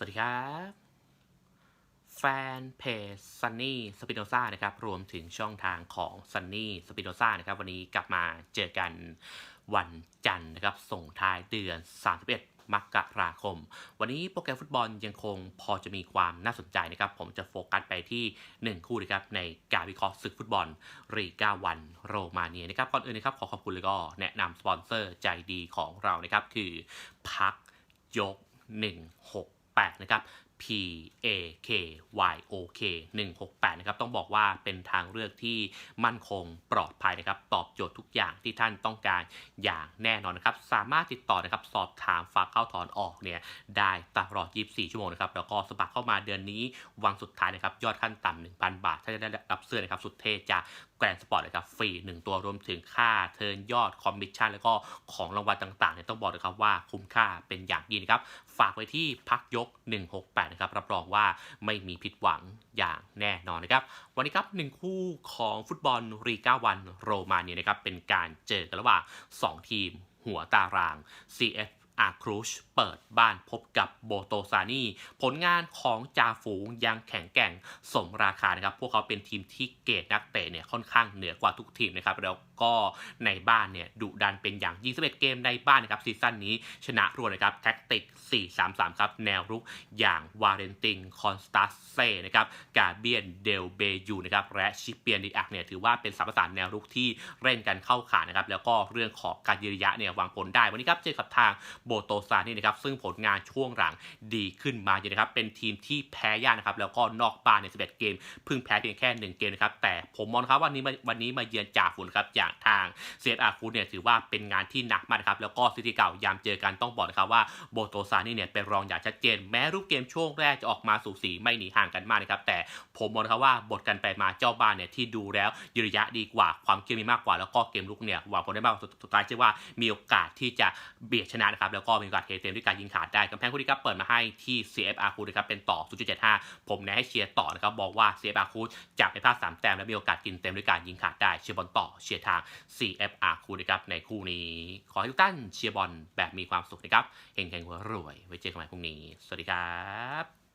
สวัสดีครับ แฟนเพจ Sunny Spinoza นะครับ รวมถึงช่องทางของ Sunny Spinoza นะครับ วันนี้กลับมาเจอกันวันจันทร์นะครับ ส่งท้ายเดือน 31 มกราคม วันนี้โปรแกรมฟุตบอลยังคงพอจะมีความน่าสนใจนะครับ ผมจะโฟกัสไปที่ 1 คู่นะครับ ในการวิเคราะห์ศึกฟุตบอลรีกาวันโรมาเนียนะครับ ก่อนอื่นนะครับขอขอบคุณเลยก็แนะนำสปอนเซอร์ใจดีของเรานะครับ คือพักยก 8 นะครับ P A K Y O K 168นะครับต้องบอกว่าเป็นทางเลือกที่มั่นคงปลอดภัยนะครับตอบโจทย์ทุกอย่างที่ท่านต้องการอย่างแน่นอนนะครับ สามารถติดต่อนะครับสอบถามฝากเข้าถอนออกเนี่ยได้ตลอด 24 ชั่วโมงนะครับแล้วก็สมัครเข้ามาเดือนนี้วันสุดท้ายนะครับยอดขั้นต่ำ1,000 บาทถ้าจะได้รับเสื้อนะครับสุดเท่จากแกรนสปอร์ตนะครับฟรี 1 ตัวรวมถึงค่าเทิร์นยอดคอมมิชชั่นแล้วก็ของรางวัลต่างๆเนี่ยต้องบอกเลยครับว่าคุ้มค่าเป็นอย่างยิ่งนะครับฝากไว้ที่พักยก 168นะครับรับรองว่าไม่มีผิดหวังอย่างแน่นอนนะครับ วันนี้ครับหนึ่งคู่ของฟุตบอลรีกาวันโรมาเนียนะครับเป็นการเจอกันระหว่าง2ทีมหัวตาราง CF อาครูชเปิดบ้านพบกับโบโตซานีผลงานของจาฝูงยังแข็งแกร่งสมราคานะครับ พวกเขาเป็นทีมที่เกรดนักเตะเนี่ยค่อนข้างเหนือกว่าทุกทีมนะครับ แล้วก็ในบ้านเนี่ยดุดันเป็นอย่างยิ่ง11เกมในบ้านนะครับซีซั่นนี้ชนะรวดนะครับแท็กติก 4-3-3 ครับ แนวรุกอย่างวาเรนตินคอนสตาเซ่นะครับกาเบียนเดลเบยูนะครับและชิเปียนดิอักเนี่ยถือว่าเป็นสามประสานแนวรุกที่เล่นกันเข้าขานะครับแล้วก็เรื่องของการยืนระยะเนี่ยวางผลได้วันนี้ครับเจอกับทางโบโตซานี่นะครับซึ่งผลงานช่วงหลังดีขึ้นมาเยอะนะครับเป็นทีมที่แพ้ยากนะครับแล้วก็นอกบ้านใน 11 เกมเพิ่งแพ้เพียงแค่ 1 เกมนะครับแต่ผมมองครับวันนี้วันนี้มาเยือนจ่าฝุ่นครับอย่างทางเซฟอาคูเนี่ยถือว่าเป็นงานที่หนักมากนะครับแล้วก็สถิติเก่ายามเจอกันต้องบอกนะครับว่าโบโตซานี่เนี่ยเป็นรองอย่างชัดเจน แม้รูปเกมช่วงแรกจะออกมาสูสีไม่หนีห่างกันมากนะครับแต่ผมมองครับว่าบทกันไปมาเจ้าบ้านเนี่ยที่ดูแล้วยืระยะดีกว่าความเข้มมีมากกว่าแล้วก็เกมลุกเนี่ยหวังผลได้มากสุดท้ายเชื่อว่ามีโอกาสที่จะเบียดชนะนะครับแล้วก็มีโอกาสเทเต็มด้วยการยิงขาดได้กำแพงคู่นี้ครับเปิดมาให้ที่ CFR คูนะครับเป็นต่อ 0.75 ผมแนะให้เชียร์ต่อนะครับบอกว่า CFR คูจะไปพลาด3แต้มและมีโอกาสกินเต็มด้วยการยิงขาดได้เชียร์บอลต่อเชียร์ทาง CFR คูนะครับในคู่นี้ ขอให้ทุกท่านเชียร์บอลแบบมีความสุขนะครับเฮงเฮงรวยไว้เจอกันใหม่พรุ่งนี้ สวัสดีครับ